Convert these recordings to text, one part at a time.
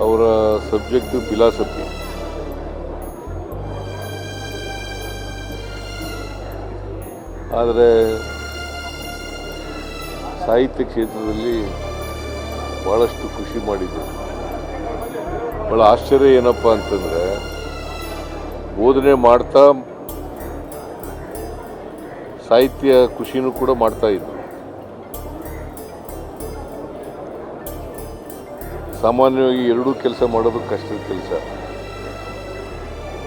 ಅವರ subjective philosophy. ಆದರೆ ಸಾಹಿತ್ಯ ಕ್ಷೇತ್ರದಲ್ಲಿ ಭಾಳಷ್ಟು ಖುಷಿ ಮಾಡಿದೆ. ಭಾಳ ಆಶ್ಚರ್ಯ ಏನಪ್ಪ ಅಂತಂದರೆ, ಬೋಧನೆ ಮಾಡ್ತಾ ಸಾಹಿತ್ಯ ಖುಷಿನೂ ಕೂಡ ಮಾಡ್ತಾ ಇದ್ರು. ಸಾಮಾನ್ಯವಾಗಿ ಎರಡೂ ಕೆಲಸ ಮಾಡೋದು ಕಷ್ಟದ ಕೆಲಸ.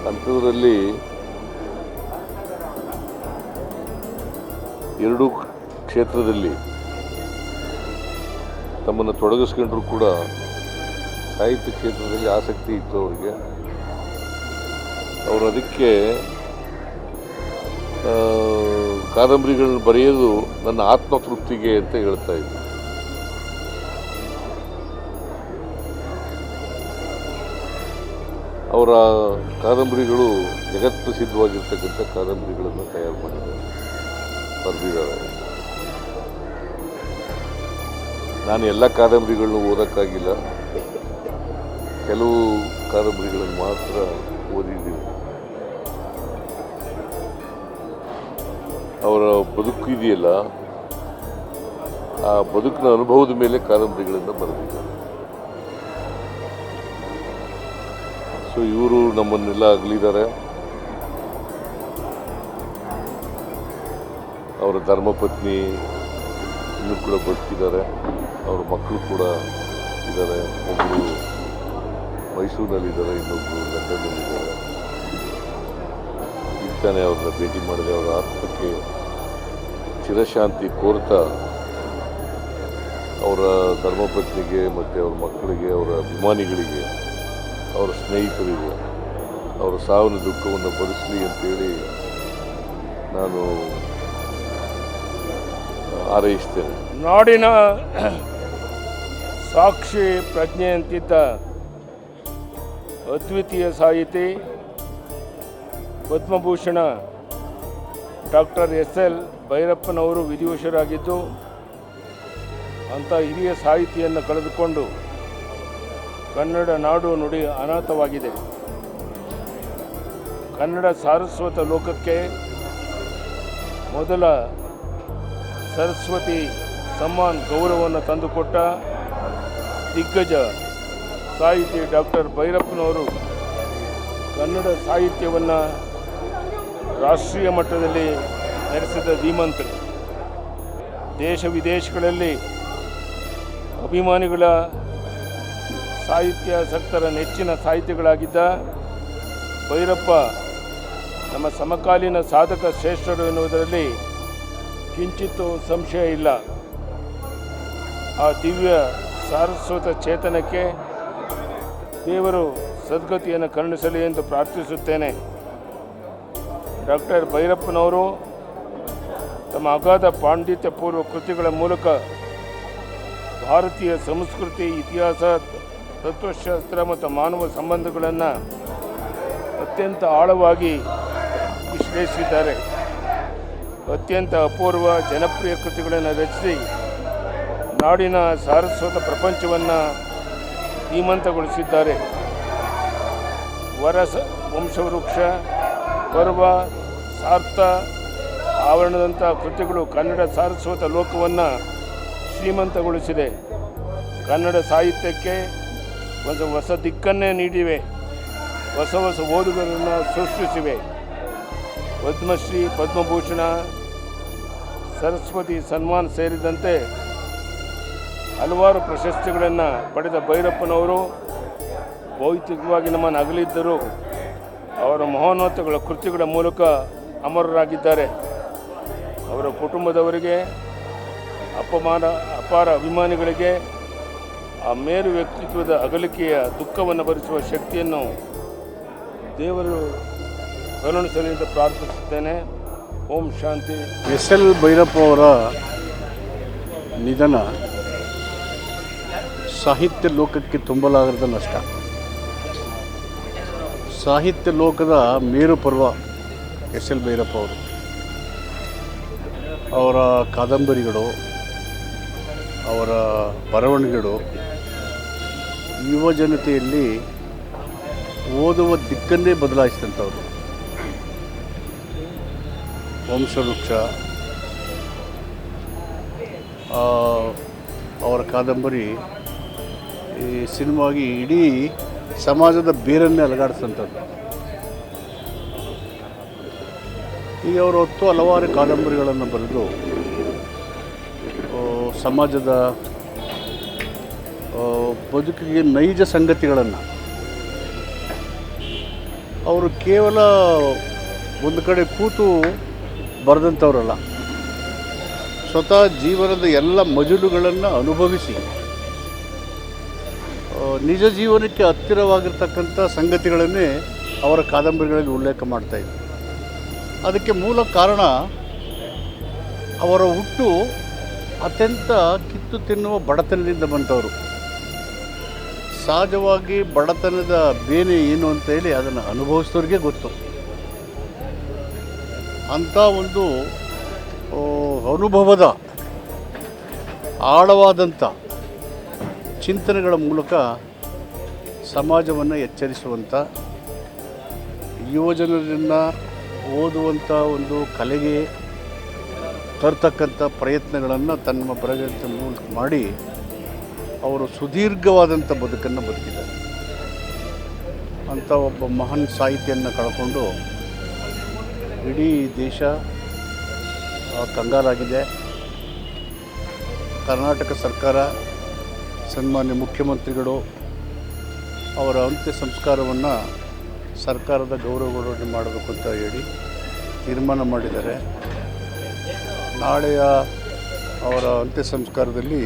ಅಂಥದ್ರಲ್ಲಿ ಎರಡೂ ಕ್ಷೇತ್ರದಲ್ಲಿ ತಮ್ಮನ್ನು ತೊಡಗಿಸ್ಕೊಂಡ್ರು ಕೂಡ ಸಾಹಿತ್ಯ ಕ್ಷೇತ್ರದಲ್ಲಿ ಆಸಕ್ತಿ ಇತ್ತು ಅವರಿಗೆ. ಅವರು ಅದಕ್ಕೆ ಕಾದಂಬರಿಗಳನ್ನ ಬರೆಯೋದು ನನ್ನ ಆತ್ಮತೃಪ್ತಿಗೆ ಅಂತ ಹೇಳ್ತಾ ಇದ್ರು. ಅವರ ಕಾದಂಬರಿಗಳು ಜಗತ್ತು ಸಿದ್ಧವಾಗಿರ್ತಕ್ಕಂಥ ಕಾದಂಬರಿಗಳನ್ನು ತಯಾರು ಮಾಡಿದ್ದಾರೆ. ಬರೆದಿದ್ದಾರೆ. ನಾನು ಎಲ್ಲ ಕಾದಂಬರಿಗಳನ್ನು ಓದೋಕ್ಕಾಗಿಲ್ಲ. ಕೆಲವು ಕಾದಂಬರಿಗಳನ್ನು ಮಾತ್ರ ಓದಿದ್ದೀನಿ. ಅವರ ಬದುಕು ಇದೆಯಲ್ಲ, ಆ ಬದುಕಿನ ಅನುಭವದ ಮೇಲೆ ಕಾದಂಬರಿಗಳನ್ನು ಬರೆದಿದ್ದಾರೆ. ಸೊ ಇವರು ನಮ್ಮನ್ನೆಲ್ಲ ಅಗಲಿದ್ದಾರೆ. ಅವರ ಧರ್ಮಪತ್ನಿ ಇನ್ನೂ ಕೂಡ ಬದುಕಿದ್ದಾರೆ. ಅವರ ಮಕ್ಕಳು ಕೂಡ ಇದ್ದಾರೆ. ಒಬ್ಬರು ಮೈಸೂರಿನಲ್ಲಿದ್ದಾರೆ ಇನ್ನೊಬ್ಬರು ಲಂಡನ್ನಲ್ಲಿದ್ದಾರೆ. ಇರ್ತಾನೆ ತಾನೇ ಅವ್ರನ್ನ ಭೇಟಿ ಮಾಡಿದೆ. ಅವರ ಆತ್ಮಕ್ಕೆ ಚಿರಶಾಂತಿ ಕೋರ್ತಾ. ಅವರ ಧರ್ಮಪತ್ನಿಗೆ ಮತ್ತು ಅವ್ರ ಮಕ್ಕಳಿಗೆ, ಅವರ ಅಭಿಮಾನಿಗಳಿಗೆ ಅವರ ಸ್ನೇಹಿತರಿಗೆ, ಅವರ ಸಾವಿನ ದುಃಖವನ್ನು ಭರಿಸಲಿ ಅಂತೇಳಿ ನಾನು ಹಾರೈಸ್ತೇನೆ. ನಾಡಿನ ಸಾಕ್ಷಿ ಪ್ರಜ್ಞೆ ಅಂತಿದ್ದ ಅದ್ವಿತೀಯ ಸಾಹಿತಿ ಪದ್ಮಭೂಷಣ ಡಾಕ್ಟರ್ ಎಸ್ ಎಲ್ ಭೈರಪ್ಪನವರು ವಿಧಿವಶರಾಗಿದ್ದು, ಅಂಥ ಹಿರಿಯ ಸಾಹಿತಿಯನ್ನು ಕಳೆದುಕೊಂಡು ಕನ್ನಡ ನಾಡು ನುಡಿ ಅನಾಥವಾಗಿದೆ. ಕನ್ನಡ ಸಾರಸ್ವತ ಲೋಕಕ್ಕೆ ಮೊದಲ ಸರಸ್ವತಿ ಸಮ್ಮಾನ್ ಗೌರವವನ್ನು ತಂದುಕೊಟ್ಟ ದಿಗ್ಗಜ ಸಾಹಿತಿ ಡಾಕ್ಟರ್ ಭೈರಪ್ಪನವರು ಕನ್ನಡ ಸಾಹಿತ್ಯವನ್ನು ರಾಷ್ಟ್ರೀಯ ಮಟ್ಟದಲ್ಲಿ ನಡೆಸಿದ ಧೀಮಂತರು. ದೇಶ ವಿದೇಶಗಳಲ್ಲಿ ಅಭಿಮಾನಿಗಳ ಸಾಹಿತ್ಯಾಸಕ್ತರ ನೆಚ್ಚಿನ ಸಾಹಿತಿಗಳಾಗಿದ್ದ ಭೈರಪ್ಪ ನಮ್ಮ ಸಮಕಾಲೀನ ಸಾಧಕ ಶ್ರೇಷ್ಠರು ಎನ್ನುವುದರಲ್ಲಿ ಕಿಂಚಿತ್ತು ಸಂಶಯ ಇಲ್ಲ. ಆ ದಿವ್ಯ ಸಾರಸ್ವತ ಚೇತನಕ್ಕೆ ದೇವರು ಸದ್ಗತಿಯನ್ನು ಕರುಣಿಸಲಿ ಎಂದು ಪ್ರಾರ್ಥಿಸುತ್ತೇನೆ. ಡಾಕ್ಟರ್ ಭೈರಪ್ಪನವರು ತಮ್ಮ ಅಗಾಧ ಪಾಂಡಿತ್ಯಪೂರ್ವ ಕೃತಿಗಳ ಮೂಲಕ ಭಾರತೀಯ ಸಂಸ್ಕೃತಿ, ಇತಿಹಾಸ ತತ್ವಶಾಸ್ತ್ರ ಮತ್ತು ಮಾನವ ಸಂಬಂಧಗಳನ್ನು ಅತ್ಯಂತ ಆಳವಾಗಿ ವಿಶ್ಲೇಷಿಸಿದ್ದಾರೆ. ಅತ್ಯಂತ ಅಪೂರ್ವ ಜನಪ್ರಿಯ ಕೃತಿಗಳನ್ನು ರಚಿಸಿ ನಾಡಿನ ಸಾರಸ್ವತ ಪ್ರಪಂಚವನ್ನು ಧೀಮಂತಗೊಳಿಸಿದ್ದಾರೆ. ವರಸ, ವಂಶವೃಕ್ಷ, ಪರ್ವ, ಸಾರ್ಥ ಆವರಣದಂಥ ಕೃತಿಗಳು ಕನ್ನಡ ಸಾರಸ್ವತ ಲೋಕವನ್ನು ಶ್ರೀಮಂತಗೊಳಿಸಿದೆ. ಕನ್ನಡ ಸಾಹಿತ್ಯಕ್ಕೆ ಒಂದು ಹೊಸ ದಿಕ್ಕನ್ನೇ ನೀಡಿವೆ. ಹೊಸ ಹೊಸ ಓದುಗರನ್ನು ಸೃಷ್ಟಿಸಿವೆ. ಪದ್ಮಶ್ರೀ ಪದ್ಮಭೂಷಣ, ಸರಸ್ವತಿ ಸನ್ಮಾನ್ ಸೇರಿದಂತೆ ಹಲವಾರು ಪ್ರಶಸ್ತಿಗಳನ್ನು ಪಡೆದ ಭೈರಪ್ಪನವರು ಭೌತಿಕವಾಗಿ ನಮ್ಮನ್ನು ಅಗಲಿದ್ದರು ಅವರ ಮಹೋನ್ನತಗಳ ಕೃತಿಗಳ ಮೂಲಕ ಅಮರರಾಗಿದ್ದಾರೆ. ಅವರ ಕುಟುಂಬದವರಿಗೆ ಅಪಮಾನ, ಅಪಾರ ಅಭಿಮಾನಿಗಳಿಗೆ ಆ ಮೇರು ವ್ಯಕ್ತಿತ್ವದ ಅಗಲಿಕೆಯ ದುಃಖವನ್ನು ಭರಿಸುವ ಶಕ್ತಿಯನ್ನು ದೇವರು ಕರುಣಿಸಲಿ ಎಂದು ಪ್ರಾರ್ಥಿಸುತ್ತೇನೆ. ಓಂ ಶಾಂತಿ. ಎಸ್ ಎಲ್ ಭೈರಪ್ಪ ಅವರ ನಿಧನ ಸಾಹಿತ್ಯ ಲೋಕಕ್ಕೆ ತುಂಬಲಾಗದ ನಷ್ಟ. ಸಾಹಿತ್ಯ ಲೋಕದ ಮೇರು ಪರ್ವ ಎಸ್ ಎಲ್ ಭೈರಪ್ಪ ಅವರು. ಅವರ ಕಾದಂಬರಿಗಳು, ಅವರ ಬರವಣಿಗೆಗಳು ಯುವ ಜನತೆಯಲ್ಲಿ ಓದುವ ದಿಕ್ಕನ್ನೇ ಬದಲಾಯಿಸಿದಂಥವ್ರು. ವಂಶವೃಕ್ಷ ಅವರ ಕಾದಂಬರಿ, ಈ ಸಿನಿಮಾಗಿ ಇಡೀ ಸಮಾಜದ ಬೇರನ್ನೇ ಅಲಗಾಡಿಸಿದಂಥದ್ದು ಈಗ ಅವರು ಹೊತ್ತು ಹಲವಾರು ಕಾದಂಬರಿಗಳನ್ನು ಬರೆದು ಸಮಾಜದ ಬದುಕಿಗೆ ನೈಜ ಸಂಗತಿಗಳನ್ನು. ಅವರು ಕೇವಲ ಒಂದು ಕಡೆ ಕೂತು ಬರೆದಂಥವ್ರಲ್ಲ. ಸ್ವತಃ ಜೀವನದ ಎಲ್ಲ ಮಜಲುಗಳನ್ನು ಅನುಭವಿಸಿ. ನಿಜ ಜೀವನಕ್ಕೆ ಹತ್ತಿರವಾಗಿರ್ತಕ್ಕಂಥ ಸಂಗತಿಗಳನ್ನೇ ಅವರ ಕಾದಂಬರಿಗಳಲ್ಲಿ ಉಲ್ಲೇಖ ಮಾಡ್ತಾ ಇದ್ದರು ಅದಕ್ಕೆ ಮೂಲ ಕಾರಣ ಅವರ ಹುಟ್ಟು ಅತ್ಯಂತ ಕಿತ್ತು ತಿನ್ನುವ ಬಡತನದಿಂದ ಬಂದವರು. ಸಹಜವಾಗಿ ಬಡತನದ ಬೇನೆ ಏನು ಅಂತ ಹೇಳಿ ಅದನ್ನು ಅನುಭವಿಸಿದವ್ರಿಗೆ ಗೊತ್ತು. ಅಂಥ ಒಂದು ಅನುಭವದ ಆಳವಾದಂಥ ಚಿಂತನೆಗಳ ಮೂಲಕ ಸಮಾಜವನ್ನು ಎಚ್ಚರಿಸುವಂಥ ಯುವಜನರನ್ನು ಓದುವಂಥ ಒಂದು ಕಲೆಗೆ ತರ್ತಕ್ಕಂಥ ಪ್ರಯತ್ನಗಳನ್ನು ತನ್ನ ಬರಗಂತ ಮೂಲಕ ಮಾಡಿ ಅವರು ಸುದೀರ್ಘವಾದಂಥ ಬದುಕನ್ನು ಬದುಕಿದ್ದಾರೆ. ಅಂತ ಒಬ್ಬ ಮಹಾನ್ ಸಾಹಿತಿಯನ್ನು ಕಳ್ಕೊಂಡು ಇಡೀ ದೇಶ ಕಂಗಾಲಾಗಿದೆ. ಕರ್ನಾಟಕ ಸರ್ಕಾರ, ಸನ್ಮಾನ್ಯ ಮುಖ್ಯಮಂತ್ರಿಗಳು ಅವರ ಅಂತ್ಯ ಸಂಸ್ಕಾರವನ್ನು ಸರ್ಕಾರದ ಗೌರವಗಳನ್ನು ಮಾಡಬೇಕು ಅಂತ ಹೇಳಿ ತೀರ್ಮಾನ ಮಾಡಿದ್ದಾರೆ. ನಾಳೆಯ ಅವರ ಅಂತ್ಯ ಸಂಸ್ಕಾರದಲ್ಲಿ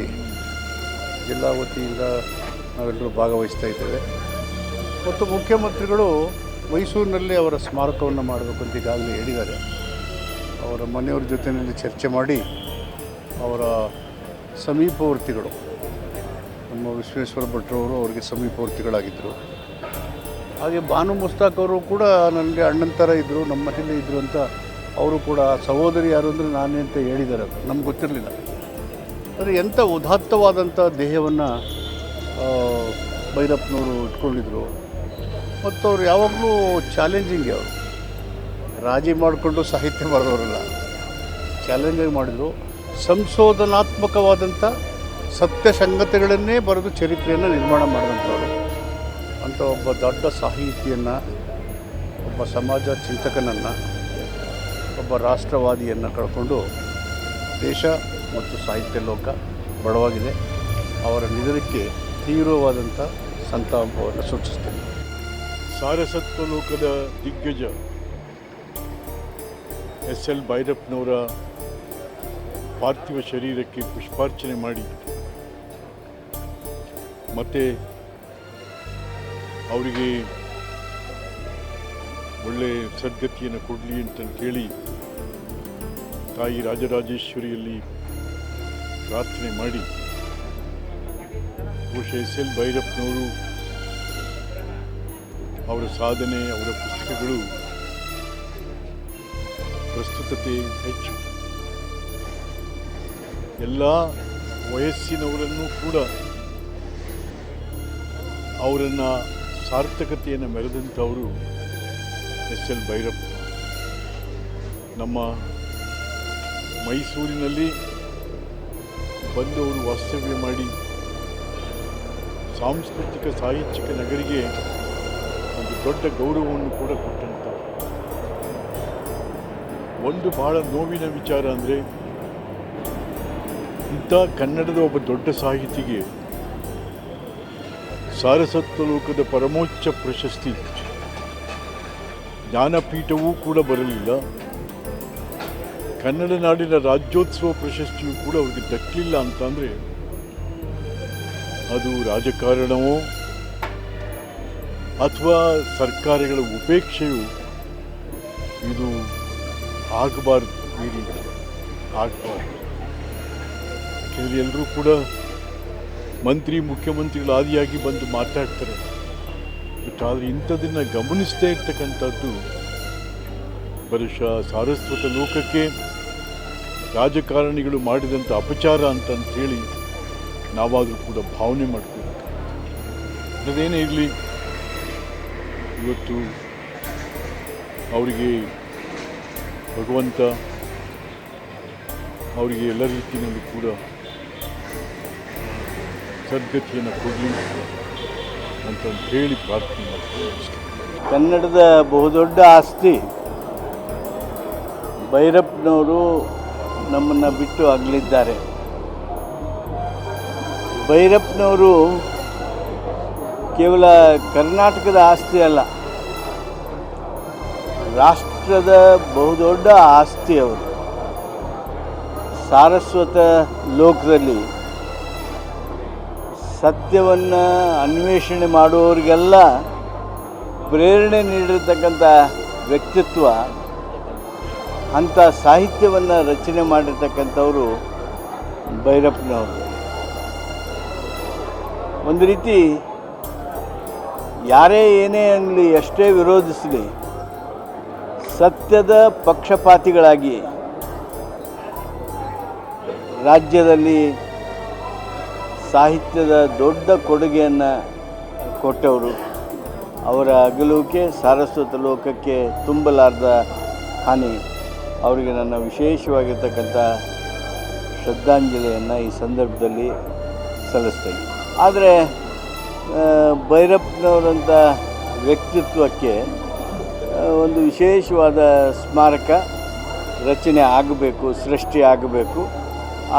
ಜಿಲ್ಲಾ ವತಿಯಿಂದ ನಾವೆಲ್ಲರೂ ಭಾಗವಹಿಸ್ತಾ ಇದ್ದೇವೆ. ಮತ್ತು ಮುಖ್ಯಮಂತ್ರಿಗಳು ಮೈಸೂರಿನಲ್ಲಿ ಅವರ ಸ್ಮಾರಕವನ್ನು ಮಾಡಬೇಕು ಅಂತ ಈಗಾಗಲೇ ಹೇಳಿದ್ದಾರೆ. ಅವರ ಮನೆಯವ್ರ ಜೊತೆಯಲ್ಲಿ ಚರ್ಚೆ ಮಾಡಿ ಅವರ ಸಮೀಪವರ್ತಿಗಳು, ನಮ್ಮ ವಿಶ್ವೇಶ್ವರ ಭಟ್ರವರು ಅವರಿಗೆ ಸಮೀಪವರ್ತಿಗಳಾಗಿದ್ದರು. ಹಾಗೆ ಭಾನು ಮುಸ್ತಾಕ್ ಅವರು ಕೂಡ ನನಗೆ ಅಣ್ಣನ ಥರ ಇದ್ದರು, ನಮ್ಮ ಮನೆಯಲ್ಲೇ ಇದ್ದರು ಅಂತ ಅವರು ಕೂಡ, ಸಹೋದರಿ ಯಾರು ಅಂದರೆ ನಾನೇ ಅಂತ ಹೇಳಿದ್ದಾರೆ. ನಮ್ಗೆ ಗೊತ್ತಿರಲಿಲ್ಲ. ಆದರೆ ಎಂಥ ಉದಾತ್ತವಾದಂಥ ದೇಹವನ್ನು ಭೈರಪ್ಪನವರು ಇಟ್ಕೊಂಡಿದ್ರು. ಮತ್ತು ಅವ್ರು ಯಾವಾಗಲೂ ಚಾಲೆಂಜಿಂಗ್ ಅವರು. ರಾಜಿ ಮಾಡಿಕೊಂಡು ಸಾಹಿತ್ಯ ಬರೆದವರಲ್ಲ. ಚಾಲೆಂಜಿಂಗ್ ಮಾಡಿದರು. ಸಂಶೋಧನಾತ್ಮಕವಾದಂಥ ಸತ್ಯ ಸಂಗತಿಗಳನ್ನೇ ಬರೆದು ಚರಿತ್ರೆಯನ್ನು ನಿರ್ಮಾಣ ಮಾಡಿದಂಥವ್ರು. ಅಂಥ ಒಬ್ಬ ದೊಡ್ಡ ಸಾಹಿತಿಯನ್ನು, ಒಬ್ಬ ಸಮಾಜ ಚಿಂತಕನನ್ನು, ಒಬ್ಬ ರಾಷ್ಟ್ರವಾದಿಯನ್ನು ಕಳ್ಕೊಂಡು ದೇಶ ಮತ್ತು ಸಾಹಿತ್ಯ ಲೋಕ ಬಡವಾಗಿದೆ. ಅವರ ನಿಧನಕ್ಕೆ ತೀವ್ರವಾದಂಥ ಸಂತಾಪವನ್ನು ಸೂಚಿಸ್ತೇನೆ ಸಾರಸತ್ವ ಲೋಕದ ದಿಗ್ಗಜ ಎಸ್ ಎಲ್ ಭೈರಪ್ಪನವರ ಪಾರ್ಥಿವ ಶರೀರಕ್ಕೆ ಪುಷ್ಪಾರ್ಚನೆ ಮಾಡಿ ಮತ್ತೆ ಅವರಿಗೆ ಒಳ್ಳೆ ಸದ್ಗತಿಯನ್ನು ಕೊಡಲಿ ಅಂತ ಕೇಳಿ ತಾಯಿ ರಾಜರಾಜೇಶ್ವರಿಯಲ್ಲಿ ಪ್ರಾರ್ಥನೆ ಮಾಡಿ. ಬಹುಶಃ ಎಸ್ ಎಲ್ ಭೈರಪ್ಪನವರು ಅವರ ಸಾಧನೆ, ಅವರ ಪುಸ್ತಕಗಳು ಪ್ರಸ್ತುತತೆ ಹೆಚ್ಚು. ಎಲ್ಲ ವಯಸ್ಸಿನವರನ್ನು ಕೂಡ ಅವರನ್ನು ಸಾರ್ಥಕತೆಯನ್ನು ಮೆರೆದಂಥವರು ಎಸ್ ಎಲ್ ಭೈರಪ್ಪ. ನಮ್ಮ ಮೈಸೂರಿನಲ್ಲಿ ಬಂದವರು ವಾಸ್ತವ್ಯ ಮಾಡಿ ಸಾಂಸ್ಕೃತಿಕ ಸಾಹಿತ್ಯಿಕ ನಗರಿಗೆ ಒಂದು ದೊಡ್ಡ ಗೌರವವನ್ನು ಕೂಡ ಕೊಟ್ಟಂತ. ಒಂದು ಬಹಳ ನೋವಿನ ವಿಚಾರ ಅಂದರೆ ಇಂಥ ಕನ್ನಡದ ಒಬ್ಬ ದೊಡ್ಡ ಸಾಹಿತಿಗೆ ಸಾರಸತ್ವ ಲೋಕದ ಪರಮೋಚ್ಚ ಪ್ರಶಸ್ತಿ. ಜ್ಞಾನಪೀಠವೂ ಕೂಡ ಬರಲಿಲ್ಲ. ಕನ್ನಡ ನಾಡಿನ ರಾಜ್ಯೋತ್ಸವ ಪ್ರಶಸ್ತಿಯೂ ಕೂಡ ಅವರಿಗೆ ದಕ್ಕಲಿಲ್ಲ ಅಂತಂದರೆ ಅದು ರಾಜಕಾರಣವೋ ಅಥವಾ ಸರ್ಕಾರಗಳ ಉಪೇಕ್ಷೆಯು ಇದು ಆಗಬಾರ್ದು, ಈ ರೀತಿ ಆಗಬಾರ್ದು. ಎಲ್ಲರೂ ಕೂಡ ಮಂತ್ರಿ, ಮುಖ್ಯಮಂತ್ರಿಗಳು ಆದಿಯಾಗಿ ಬಂದು ಮಾತಾಡ್ತಾರೆ. ಬಟ್ ಆದರೆ ಇಂಥದನ್ನು ಗಮನಿಸ್ತಾ ಇರ್ತಕ್ಕಂಥದ್ದು ಬಹುಶಃ ಸಾರಸ್ವತ ಲೋಕಕ್ಕೆ ರಾಜಕಾರಣಿಗಳು ಮಾಡಿದಂಥ ಅಪಚಾರ ಅಂತಂತ ಹೇಳಿ ನಾವಾದರೂ ಕೂಡ ಭಾವನೆ ಮಾಡ್ಕೋಬೇಕು ಅದೇನೇ ಇರಲಿ, ಇವತ್ತು ಅವರಿಗೆ ಭಗವಂತ ಅವರಿಗೆ ಎಲ್ಲ ರೀತಿಯಲ್ಲೂ ಕೂಡ ಸದ್ಗತಿಯನ್ನು ಕೊಡಲಿ ಅಂತ ಹೇಳಿ ಪ್ರಾರ್ಥನೆ ಮಾಡ್ತೀವಿ. ಕನ್ನಡದ ಬಹುದೊಡ್ಡ ಆಸ್ತಿ ಭೈರಪ್ಪನವರು ನಮ್ಮನ್ನು ಬಿಟ್ಟು ಅಗಲಿದ್ದಾರೆ. ಭೈರಪ್ಪನವರು ಕೇವಲ ಕರ್ನಾಟಕದ ಆಸ್ತಿ ಅಲ್ಲ, ರಾಷ್ಟ್ರದ ಬಹುದೊಡ್ಡ ಆಸ್ತಿ ಅವರು. ಸಾರಸ್ವತ ಲೋಕದಲ್ಲಿ ಸತ್ಯವನ್ನು ಅನ್ವೇಷಣೆ ಮಾಡುವವರಿಗೆಲ್ಲ ಪ್ರೇರಣೆ ನೀಡಿರತಕ್ಕಂಥ ವ್ಯಕ್ತಿತ್ವ ಅಂಥ ಸಾಹಿತ್ಯವನ್ನು ರಚನೆ ಮಾಡಿರ್ತಕ್ಕಂಥವರು ಭೈರಪ್ಪನವರು. ಒಂದು ರೀತಿ ಯಾರೇ ಏನೇ ಅನ್ನಲಿ ಎಷ್ಟೇ ವಿರೋಧಿಸಲಿ, ಸತ್ಯದ ಪಕ್ಷಪಾತಿಗಳಾಗಿ ರಾಜ್ಯದಲ್ಲಿ ಸಾಹಿತ್ಯದ ದೊಡ್ಡ ಕೊಡುಗೆಯನ್ನು ಕೊಟ್ಟವರು, ಅವರ ಅಗಲುವಿಕೆ ಸಾರಸ್ವತ ಲೋಕಕ್ಕೆ ತುಂಬಲಾರದ ಹಾನಿ. ಅವರಿಗೆ ನನ್ನ ವಿಶೇಷವಾಗಿರ್ತಕ್ಕಂಥ ಶ್ರದ್ಧಾಂಜಲಿಯನ್ನು ಈ ಸಂದರ್ಭದಲ್ಲಿ ಸಲ್ಲಿಸ್ತೇನೆ. ಆದರೆ ಭೈರಪ್ಪನವರಂಥ ವ್ಯಕ್ತಿತ್ವಕ್ಕೆ ಒಂದು ವಿಶೇಷವಾದ ಸ್ಮಾರಕ ರಚನೆ ಆಗಬೇಕು, ಸೃಷ್ಟಿ ಆಗಬೇಕು.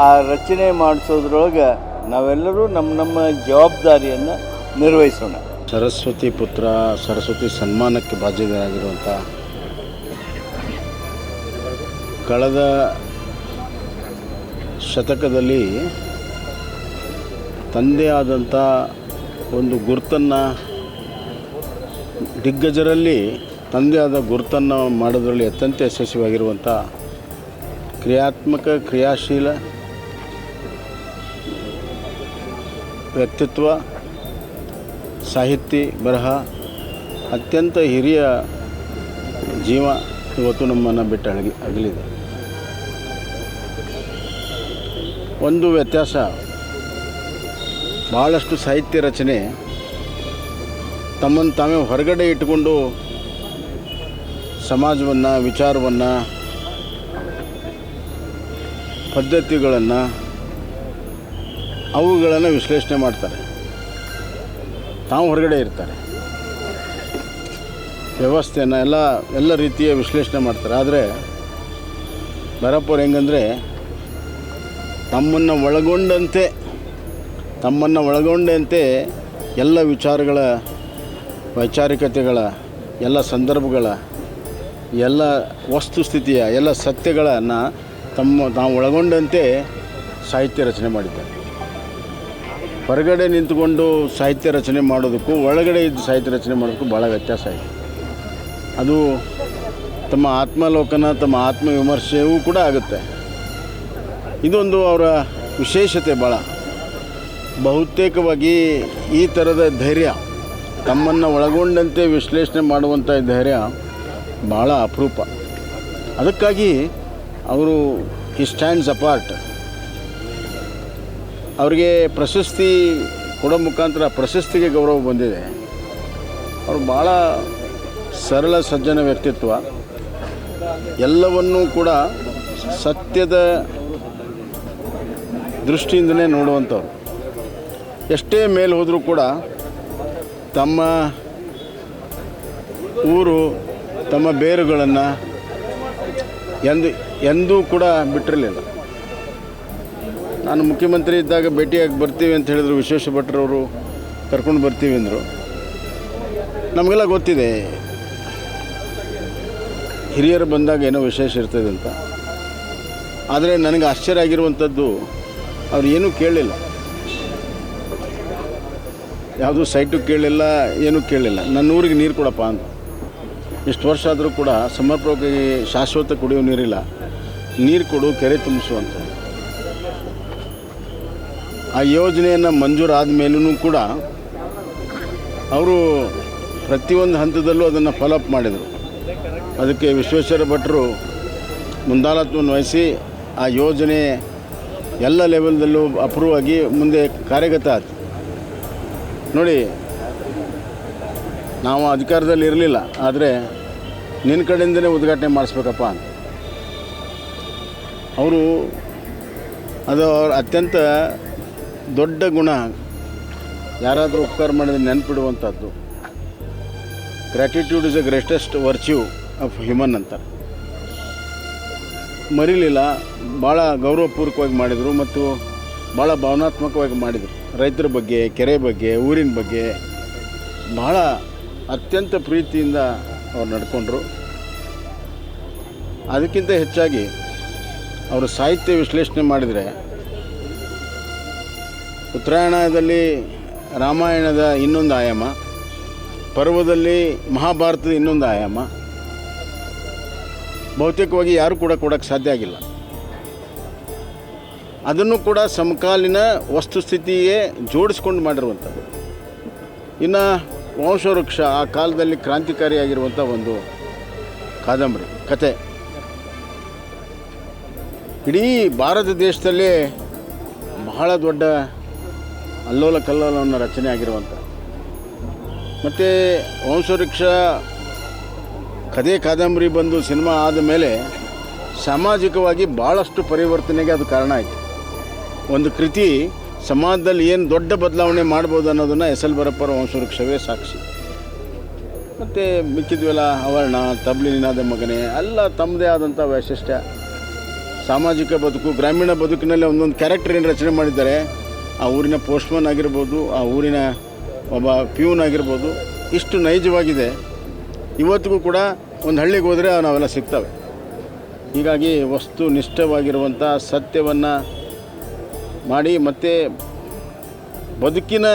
ಆ ರಚನೆ ಮಾಡಿಸೋದ್ರೊಳಗೆ ನಾವೆಲ್ಲರೂ ನಮ್ಮ ನಮ್ಮ ಜವಾಬ್ದಾರಿಯನ್ನು ನಿರ್ವಹಿಸೋಣ. ಸರಸ್ವತಿ ಪುತ್ರ, ಸರಸ್ವತಿ ಸನ್ಮಾನಕ್ಕೆ ಬಾಧ್ಯರಾಗಿರುವಂಥ ಕಳೆದ ಶತಕದಲ್ಲಿ ತಂದೆ ಆದಂಥ ಒಂದು ಗುರುತನ್ನು ದಿಗ್ಗಜರಲ್ಲಿ ತಂದೆ ಆದ ಗುರುತನ್ನು ಮಾಡೋದರಲ್ಲಿ ಅತ್ಯಂತ ಯಶಸ್ವಿಯಾಗಿರುವಂಥ ಕ್ರಿಯಾತ್ಮಕ, ಕ್ರಿಯಾಶೀಲ ವ್ಯಕ್ತಿತ್ವ ಸಾಹಿತಿ ಬರಹ ಅತ್ಯಂತ ಹಿರಿಯ ಜೀವ ಇವತ್ತು ನಮ್ಮನ್ನು ಬಿಟ್ಟು ಅಳಗಿ ಅಗಲಿದೆ. ಒಂದು ವ್ಯತ್ಯಾಸ. ಭಾಳಷ್ಟು ಸಾಹಿತ್ಯ ರಚನೆ ತಮ್ಮನ್ನು ತಾವೇ ಹೊರಗಡೆ ಇಟ್ಟುಕೊಂಡು ಸಮಾಜವನ್ನು, ವಿಚಾರವನ್ನು, ಪದ್ಧತಿಗಳನ್ನು, ಅವುಗಳನ್ನು ವಿಶ್ಲೇಷಣೆ ಮಾಡ್ತಾರೆ. ತಾವು ಹೊರಗಡೆ ಇರ್ತಾರೆ. ವ್ಯವಸ್ಥೆಯನ್ನು ಎಲ್ಲ ಎಲ್ಲ ರೀತಿಯ ವಿಶ್ಲೇಷಣೆ ಮಾಡ್ತಾರೆ. ಆದರೆ ಬರಪ್ಪವ್ರು ಹೆಂಗಂದರೆ ತಮ್ಮನ್ನು ಒಳಗೊಂಡಂತೆ ತಮ್ಮನ್ನು ಒಳಗೊಂಡಂತೆ ಎಲ್ಲ ವಿಚಾರಗಳ, ವೈಚಾರಿಕತೆಗಳ, ಎಲ್ಲ ಸಂದರ್ಭಗಳ, ಎಲ್ಲ ವಸ್ತುಸ್ಥಿತಿಯ, ಎಲ್ಲ ಸತ್ಯಗಳನ್ನು ತಮ್ಮ ತಾವು ಒಳಗೊಂಡಂತೆ ಸಾಹಿತ್ಯ ರಚನೆ ಮಾಡಿದ್ದಾರೆ. ಹೊರಗಡೆ ನಿಂತುಕೊಂಡು ಸಾಹಿತ್ಯ ರಚನೆ ಮಾಡೋದಕ್ಕೂ, ಒಳಗಡೆ ಇದ್ದು ಸಾಹಿತ್ಯ ರಚನೆ ಮಾಡೋದಕ್ಕೂ ಭಾಳ ವ್ಯತ್ಯಾಸ ಇದೆ. ಅದು ತಮ್ಮ ಆತ್ಮಲೋಕನ ತಮ್ಮ ಆತ್ಮವಿಮರ್ಶೆಯೂ ಕೂಡ ಆಗುತ್ತೆ. ಇದೊಂದು ಅವರ ವಿಶೇಷತೆ ಭಾಳ ಬಹುತೇಕವಾಗಿ ಈ ಥರದ ಧೈರ್ಯ, ತಮ್ಮನ್ನು ಒಳಗೊಂಡಂತೆ ವಿಶ್ಲೇಷಣೆ ಮಾಡುವಂಥ ಧೈರ್ಯ ಭಾಳ ಅಪರೂಪ. ಅದಕ್ಕಾಗಿ ಅವರು ಹಿ ಸ್ಟ್ಯಾಂಡ್ಸ್ ಅಪಾರ್ಟ್ ಅವರಿಗೆ ಪ್ರಶಸ್ತಿ ಕೊಡೋ ಮುಖಾಂತರ ಪ್ರಶಸ್ತಿಗೆ ಗೌರವ ಬಂದಿದೆ. ಅವರು ಭಾಳ ಸರಳ ಸಜ್ಜನ ವ್ಯಕ್ತಿತ್ವ. ಎಲ್ಲವನ್ನೂ ಕೂಡ ಸತ್ಯದ ದೃಷ್ಟಿಯಿಂದಲೇ ನೋಡುವಂಥವ್ರು. ಎಷ್ಟೇ ಮೇಲೆ ಹೋದರೂ ಕೂಡ ತಮ್ಮ ಊರು, ತಮ್ಮ ಬೇರುಗಳನ್ನು ಎಂದು, ಎಂದೂ ಕೂಡ ಬಿಟ್ಟಿರಲಿಲ್ಲ. ನಾನು ಮುಖ್ಯಮಂತ್ರಿ ಇದ್ದಾಗ ಭೇಟಿಯಾಗಿ ಬರ್ತೀವಿ ಅಂತ ಹೇಳಿದ್ರು ವಿಶ್ವೇಶ ಭಟ್ರವರು ಕರ್ಕೊಂಡು ಬರ್ತೀವಿ ಅಂದರು. ನಮಗೆಲ್ಲ ಗೊತ್ತಿದೆ, ಹಿರಿಯರು ಬಂದಾಗ ಏನೋ ವಿಶೇಷ ಇರ್ತದೆ ಅಂತ. ಆದರೆ ನನಗೆ ಆಶ್ಚರ್ಯ ಆಗಿರುವಂಥದ್ದು ಅವ್ರು ಏನೂ ಕೇಳಲಿಲ್ಲ. ಯಾವುದೂ ಸೈಟು ಕೇಳಲಿಲ್ಲ, ಏನೂ ಕೇಳಲಿಲ್ಲ. ನನ್ನ ಊರಿಗೆ ನೀರು ಕೊಡಪ್ಪ ಅಂತ ಇಷ್ಟು ವರ್ಷ ಆದರೂ ಕೂಡ ಸಮರ್ಪಕವಾಗಿ ಶಾಶ್ವತ ಕುಡಿಯೋ ನೀರಿಲ್ಲ. ನೀರು ಕೊಡು, ಕೆರೆ ತುಂಬಿಸು ಅಂತ. ಆ ಯೋಜನೆಯನ್ನು ಮಂಜೂರಾದ ಮೇಲೂ ಕೂಡ ಅವರು ಪ್ರತಿಯೊಂದು ಹಂತದಲ್ಲೂ ಅದನ್ನು ಫಾಲೋಅಪ್ ಮಾಡಿದರು. ಅದಕ್ಕೆ ವಿಶ್ವೇಶ್ವರ ಭಟ್ರು ಮುಂದಾಲತ್ವವನ್ನು ವಹಿಸಿ ಆ ಯೋಜನೆ ಎಲ್ಲ ಲೆವೆಲ್ದಲ್ಲೂ ಅಪ್ರೂವ್ ಆಗಿ ಮುಂದೆ ಕಾರ್ಯಗತ ಆಯ್ತು. ನೋಡಿ, ನಾವು ಅಧಿಕಾರದಲ್ಲಿ ಇರಲಿಲ್ಲ, ಆದರೆ ನಿನ್ನ ಕಡೆಯಿಂದಲೇ ಉದ್ಘಾಟನೆ ಮಾಡಿಸ್ಬೇಕಪ್ಪ ಅಂತ. ಅವರು ಅದು ಅವ್ರ ಅತ್ಯಂತ ದೊಡ್ಡ ಗುಣ, ಯಾರಾದರೂ ಉಪಕಾರ ಮಾಡಿದ್ರೆ ನೆನ್ಪಿಡುವಂಥದ್ದು gratitude is a greatest virtue of human ಅಂತ ಮರಿಲಿಲ್ಲ ಭಾಳ ಗೌರವಪೂರ್ವಕವಾಗಿ ಮಾಡಿದರು ಮತ್ತು ಭಾಳ ಭಾವನಾತ್ಮಕವಾಗಿ ಮಾಡಿದರು. ರೈತರ ಬಗ್ಗೆ, ಕೆರೆ ಬಗ್ಗೆ, ಊರಿನ ಬಗ್ಗೆ ಭಾಳ ಅತ್ಯಂತ ಪ್ರೀತಿಯಿಂದ ಅವ್ರು ನಡ್ಕೊಂಡ್ರು. ಅದಕ್ಕಿಂತ ಹೆಚ್ಚಾಗಿ ಅವರು ಸಾಹಿತ್ಯ ವಿಶ್ಲೇಷಣೆ ಮಾಡಿದರೆ ಉತ್ತರಾಯಣದಲ್ಲಿ ರಾಮಾಯಣದ ಇನ್ನೊಂದು ಆಯಾಮ, ಪರ್ವದಲ್ಲಿ ಮಹಾಭಾರತದ ಇನ್ನೊಂದು ಆಯಾಮ ಬಹುತೇಕವಾಗಿ ಯಾರು ಕೂಡ ಕೊಡೋಕ್ಕೆ ಸಾಧ್ಯ ಆಗಿಲ್ಲ. ಅದನ್ನು ಕೂಡ ಸಮಕಾಲೀನ ವಸ್ತುಸ್ಥಿತಿಯೇ ಜೋಡಿಸ್ಕೊಂಡು ಮಾಡಿರುವಂಥದ್ದು. ಇನ್ನು ವಂಶವೃಕ್ಷ ಆ ಕಾಲದಲ್ಲಿ ಕ್ರಾಂತಿಕಾರಿಯಾಗಿರುವಂಥ ಒಂದು ಕಾದಂಬರಿ, ಕತೆ. ಇಡೀ ಭಾರತ ದೇಶದಲ್ಲಿ ಬಹಳ ದೊಡ್ಡ ಅಲ್ಲೋಲ ಕಲ್ಲೋಲವನ್ನು ರಚನೆ ಆಗಿರುವಂಥ ಮತ್ತು ವಂಶವೃಕ್ಷ ಕಥೆ ಕಾದಂಬರಿ ಬಂದು ಸಿನಿಮಾ ಆದ ಮೇಲೆ ಸಾಮಾಜಿಕವಾಗಿ ಭಾಳಷ್ಟು ಪರಿವರ್ತನೆಗೆ ಅದು ಕಾರಣ ಆಯಿತು. ಒಂದು ಕೃತಿ ಸಮಾಜದಲ್ಲಿ ಏನು ದೊಡ್ಡ ಬದಲಾವಣೆ ಮಾಡ್ಬೋದು ಅನ್ನೋದನ್ನು ಎಸ್ ಎಲ್ ಬರಪ್ಪರ ವಂಶವೃಕ್ಷವೇ ಸಾಕ್ಷಿ. ಮತ್ತು ಮಿಕ್ಕಿದ್ವೆಲ್ಲ ಅವರ್ಣ ತಬ್ಲಿನಾದ ಮಗನೇ, ಎಲ್ಲ ತಮ್ಮದೇ ಆದಂಥ ವೈಶಿಷ್ಟ್ಯ. ಸಾಮಾಜಿಕ ಬದುಕು, ಗ್ರಾಮೀಣ ಬದುಕಿನಲ್ಲಿ ಒಂದೊಂದು ಕ್ಯಾರೆಕ್ಟರ್ ಏನು ರಚನೆ ಮಾಡಿದ್ದಾರೆ, ಆ ಊರಿನ ಪೋಸ್ಟ್ಮನ್ ಆಗಿರ್ಬೋದು, ಆ ಊರಿನ ಒಬ್ಬ ಪ್ಯೂನ್ ಆಗಿರ್ಬೋದು, ಇಷ್ಟು ನೈಜವಾಗಿದೆ. ಇವತ್ತಿಗೂ ಕೂಡ ಒಂದು ಹಳ್ಳಿಗೆ ಹೋದರೆ ನಾವೆಲ್ಲ ಸಿಗ್ತವೆ. ಹೀಗಾಗಿ ವಸ್ತು ನಿಷ್ಠವಾಗಿರುವಂಥ ಸತ್ಯವನ್ನು ಮಾಡಿ ಮತ್ತು ಬದುಕಿನ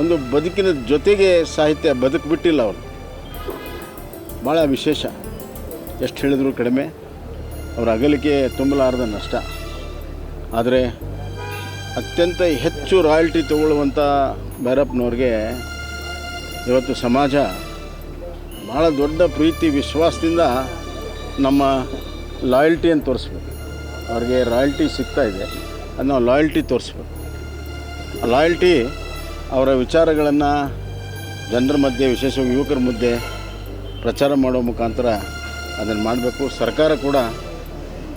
ಒಂದು ಬದುಕಿನ ಜೊತೆಗೆ ಸಾಹಿತ್ಯ ಬದುಕು ಬಿಟ್ಟಿಲ್ಲ ಅವರು. ಭಾಳ ವಿಶೇಷ. ಎಷ್ಟು ಹೇಳಿದ್ರು ಕಡಿಮೆ. ಅವರ ಅಗಲಿಕೆ ತುಂಬಲಾರದ ನಷ್ಟ. ಆದರೆ ಅತ್ಯಂತ ಹೆಚ್ಚು ರಾಯಲ್ಟಿ ತಗೊಳ್ಳುವಂಥ ಭೈರಪ್ಪನವ್ರಿಗೆ ಇವತ್ತು ಸಮಾಜ ಭಾಳ ದೊಡ್ಡ ಪ್ರೀತಿ, ವಿಶ್ವಾಸದಿಂದ ನಮ್ಮ ಲಾಯಲ್ಟಿಯನ್ನು ತೋರಿಸ್ಬೇಕು. ಅವ್ರಿಗೆ ರಾಯಲ್ಟಿ ಸಿಗ್ತಾ ಇದೆ. ಅದು ನಾವು ಲಾಯಲ್ಟಿ ತೋರಿಸ್ಬೇಕು. ಲಾಯಲ್ಟಿ ಅವರ ವಿಚಾರಗಳನ್ನು ಜನರ ಮಧ್ಯೆ, ವಿಶೇಷವಾಗಿ ಯುವಕರ ಮಧ್ಯೆ ಪ್ರಚಾರ ಮಾಡೋ ಮುಖಾಂತರ ಅದನ್ನು ಮಾಡಬೇಕು. ಸರ್ಕಾರ ಕೂಡ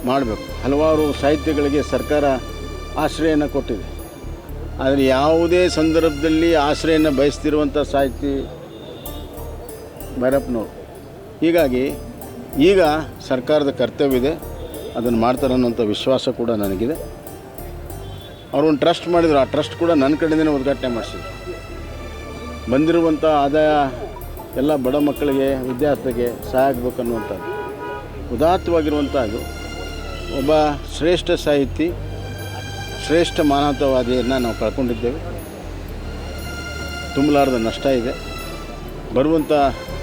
ಮಾಡಬೇಕು. ಹಲವಾರು ಸಾಹಿತ್ಯಗಳಿಗೆ ಸರ್ಕಾರ ಆಶ್ರಯನ ಕೊಟ್ಟಿದೆ. ಆದರೆ ಯಾವುದೇ ಸಂದರ್ಭದಲ್ಲಿ ಆಶ್ರಯನ ಬಯಸ್ತಿರುವಂಥ ಸಾಹಿತಿ ಭೈರಪ್ಪನವರು. ಹೀಗಾಗಿ ಈಗ ಸರ್ಕಾರದ ಕರ್ತವ್ಯ ಇದೆ ಅದನ್ನು ಮಾಡ್ತಾರೆ ಅನ್ನೋಂಥ ವಿಶ್ವಾಸ ಕೂಡ ನನಗಿದೆ. ಅವರು ಒಂದು ಟ್ರಸ್ಟ್ ಮಾಡಿದರು, ಆ ಟ್ರಸ್ಟ್ ಕೂಡ ನನ್ನ ಕಡೆಯಿಂದನೇ ಉದ್ಘಾಟನೆ ಮಾಡಿಸಿದ್ರು. ಬಂದಿರುವಂಥ ಆದಾಯ ಎಲ್ಲ ಬಡ ಮಕ್ಕಳಿಗೆ ವಿದ್ಯಾರ್ಥಿಗೆ ಸಹಾಯ ಆಗಬೇಕು ಅನ್ನುವಂಥದ್ದು. ಉದಾತ್ತವಾಗಿರುವಂಥದ್ದು ಒಬ್ಬ ಶ್ರೇಷ್ಠ ಸಾಹಿತಿ, ಶ್ರೇಷ್ಠ ಮಾನವತಾವಾದಿಯನ್ನು ನಾವು ಕಳ್ಕೊಂಡಿದ್ದೇವೆ. ತುಂಬಲಾರದ ನಷ್ಟ ಇದೆ. ಬರುವಂಥ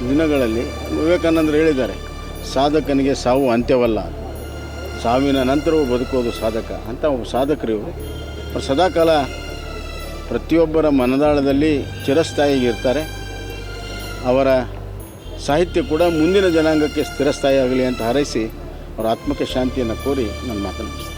ದಿನಗಳಲ್ಲಿ ವಿವೇಕಾನಂದರು ಹೇಳಿದ್ದಾರೆ, ಸಾಧಕನಿಗೆ ಸಾವು ಅಂತ್ಯವಲ್ಲ. ಸಾವಿನ ನಂತರವೂ ಬದುಕೋದು ಸಾಧಕ. ಅಂತ ಒಬ್ಬ ಸಾಧಕರು ಇವರು. ಸದಾಕಾಲ ಪ್ರತಿಯೊಬ್ಬರ ಮನದಾಳದಲ್ಲಿ ಚಿರಸ್ಥಾಯಿಯಾಗಿರ್ತಾರೆ ಅವರ ಸಾಹಿತ್ಯ ಕೂಡ ಮುಂದಿನ ಜನಾಂಗಕ್ಕೆ ಸ್ಥಿರಸ್ಥಾಯಿಯಾಗಲಿ ಅಂತ ಹಾರೈಸಿ, ಅವರ ಆತ್ಮಕ್ಕೆ ಶಾಂತಿಯನ್ನು ಕೋರಿ ನಾನು ಮಾತನಾಡಿಸ್ತೀನಿ